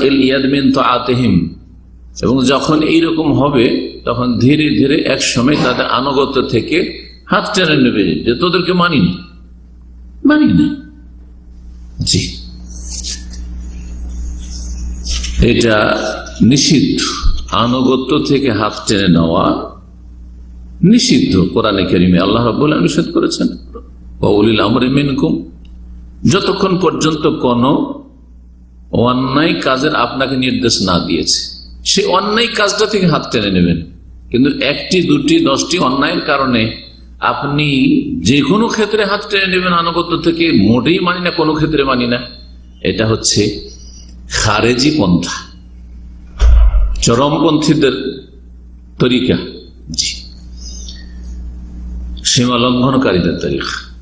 এল তো আতেহিম এবং যখন এইরকম হবে, তখন ধীরে ধীরে এক সময় তাদের আনুগত্য থেকে হাত টেনে নেবে যে তোদেরকে মানিনি। মানি না জি। এটা নিষিদ্ধ। আনুগত্য থেকে হাত টেনে নেওয়া নিষিদ্ধ কোরআনে কেরিমে। আল্লাহ রাবুল নিষেধ করেছেন। বাউলিল আমরে মিনকুম। যতক্ষণ পর্যন্ত কোন অন্যায় কাজের আপনাকে নির্দেশ না দিয়েছে। সে অন্যায় কাজটা থেকে হাত টেনে নেবেন। কিন্তু একটি, দুটি, দশটি অন্যায়ের কারণে আপনি যে কোনো ক্ষেত্রে হাত টেনে নেবেন, আনুগত্য থেকে মোটেই মানি না, কোনো ক্ষেত্রে মানি না। এটা হচ্ছে খারেজি পন্থা। চরমপন্থীদের তরিকা। জি। সীমা লঙ্ঘনকারীদের তারিখ